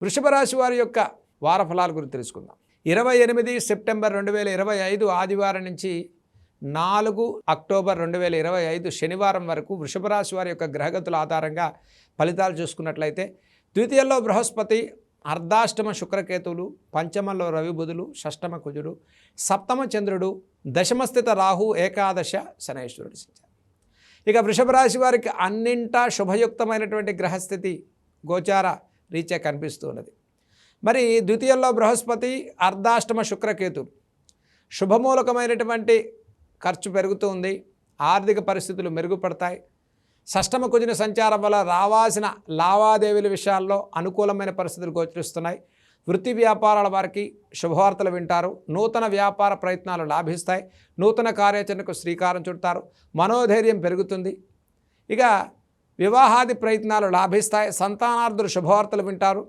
వృషభ రాశి వారి యొక్క వార ఫలాల గురించి తెలుసుకుందాం. ఇరవై ఎనిమిది సెప్టెంబర్ రెండు వేల ఇరవై ఐదు ఆదివారం నుంచి నాలుగు అక్టోబర్ రెండు వేల ఇరవై ఐదు శనివారం వరకు వృషభ రాశి వారి యొక్క గ్రహగతుల ఆధారంగా ఫలితాలు చూసుకున్నట్లయితే ద్వితీయంలో బృహస్పతి అర్ధాష్టమ శుక్రకేతువులు పంచమంలో రవి బుధులు షష్టమ కుజుడు సప్తమ చంద్రుడు దశమస్థిత రాహు ఏకాదశ శనేశ్వరుడు ఇక వృషభ రాశి వారికి అన్నింటా శుభయుక్తమైనటువంటి గ్రహస్థితి గోచార రీత్యా కనిపిస్తూ ఉన్నది మరి ద్వితీయంలో బృహస్పతి అర్ధాష్టమ శుక్రకేతు. శుభమూలకమైనటువంటి ఖర్చు పెరుగుతూ ఉంది ఆర్థిక పరిస్థితులు మెరుగుపడతాయి. షష్టమ కుజిన సంచారం వల్ల రావాల్సిన లావాదేవీల విషయాల్లో అనుకూలమైన పరిస్థితులు గోచరిస్తున్నాయి. వృత్తి వ్యాపారాల వారికి శుభవార్తలు వింటారు నూతన వ్యాపార ప్రయత్నాలు లాభిస్తాయి నూతన కార్యాచరణకు శ్రీకారం చుడతారు మనోధైర్యం పెరుగుతుంది. ఇక వివాహాది ప్రయత్నాలు లాభిస్తాయి. సంతానార్థులు శుభవార్తలు వింటారు.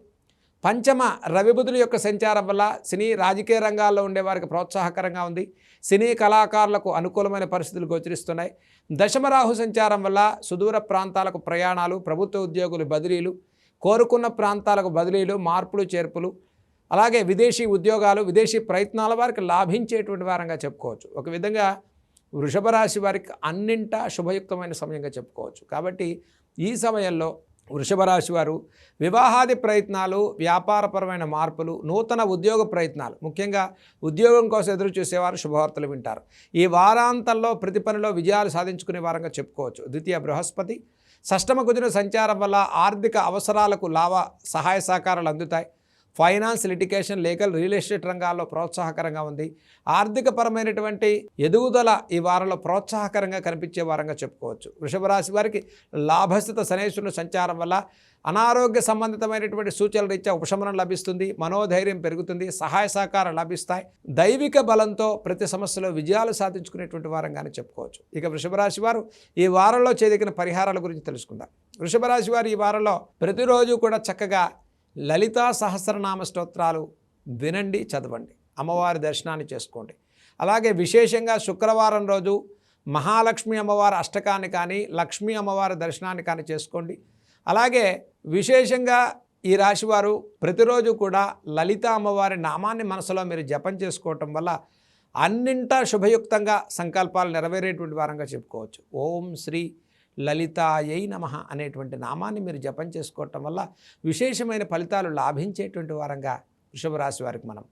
పంచమ రవిబుధుల యొక్క సంచారం వల్ల సినీ రాజకీయ రంగాల్లో ఉండే వారికి ప్రోత్సాహకరంగా ఉంది. సినీ కళాకారులకు అనుకూలమైన పరిస్థితులు గోచరిస్తున్నాయి. దశమరాహు సంచారం వల్ల సుదూర ప్రాంతాలకు ప్రయాణాలు ప్రభుత్వ ఉద్యోగులు బదిలీలు కోరుకున్న ప్రాంతాలకు బదిలీలు మార్పులు చేర్పులు అలాగే విదేశీ ఉద్యోగాలు విదేశీ ప్రయత్నాల వారికి లాభించేటువంటి వారంగా చెప్పుకోవచ్చు. ఒక విధంగా వృషభ రాశి వారికి అన్నింటా శుభయుక్తమైన సమయంగా చెప్పుకోవచ్చు. కాబట్టి ఈ సమయంలో వృషభ రాశి వారు వివాహాది ప్రయత్నాలు వ్యాపారపరమైన మార్పులు నూతన ఉద్యోగ ప్రయత్నాలు ముఖ్యంగా ఉద్యోగం కోసం ఎదురు చూసేవారు శుభవార్తలు వింటారు. ఈ వారాంతంలో ప్రతి పనిలో విజయాలు సాధించుకునే వారంగా చెప్పుకోవచ్చు. ద్వితీయ బృహస్పతి షష్టమ కుదిన సంచారం వల్ల ఆర్థిక అవసరాలకు లాభ సహాయ సహకారాలు అందుతాయి. Finance litigation legal real estate రంగాల్లో ప్రోత్సాహకరంగా ఉంది. ఆర్థికపరమైనటువంటి ఎదుగుదల ఈ వారంలో ప్రోత్సాహకరంగా కనిపించే వారంగా చెప్పుకోవచ్చు. వృషభ రాశి వారికి లాభస్థిత శనేశ్వరుని సంచారం వల్ల అనారోగ్య సంబంధితమైనటువంటి సూచనల రీత్యా ఉపశమనం లభిస్తుంది. మనోధైర్యం పెరుగుతుంది. సహాయ సహకారం లభిస్తాయి. దైవిక బలంతో ప్రతి సమస్యలో విజయాలు సాధించుకునేటువంటి వారంగానే చెప్పుకోవచ్చు. ఇక వృషభ రాశి వారు ఈ వారంలో చేదగిన పరిహారాల గురించి తెలుసుకుందాం. వృషభ రాశి వారు ఈ వారంలో ప్రతిరోజు కూడా చక్కగా లలితా సహస్రనామ స్తోత్రాలు వినండి చదవండి. అమ్మవారి దర్శనాన్ని చేసుకోండి. అలాగే విశేషంగా శుక్రవారం రోజు మహాలక్ష్మి అమ్మవారి అష్టకాన్ని కానీ లక్ష్మీ అమ్మవారి దర్శనాన్ని కానీ చేసుకోండి. అలాగే విశేషంగా ఈ రాశివారు ప్రతిరోజు కూడా లలిత అమ్మవారి నామాన్ని మనసులో మీరు జపం చేసుకోవటం వల్ల అన్నింటా శుభయుక్తంగా సంకల్పాలు నెరవేరేటువంటి వారంగా చెప్పుకోవచ్చు. ఓం శ్రీ లలితాయై నమ అనేటువంటి నామాన్ని మీరు జపం చేసుకోవటం వల్ల విశేషమైన ఫలితాలు లాభించేటువంటి వారంగా వృషభ రాశి వారికి మనం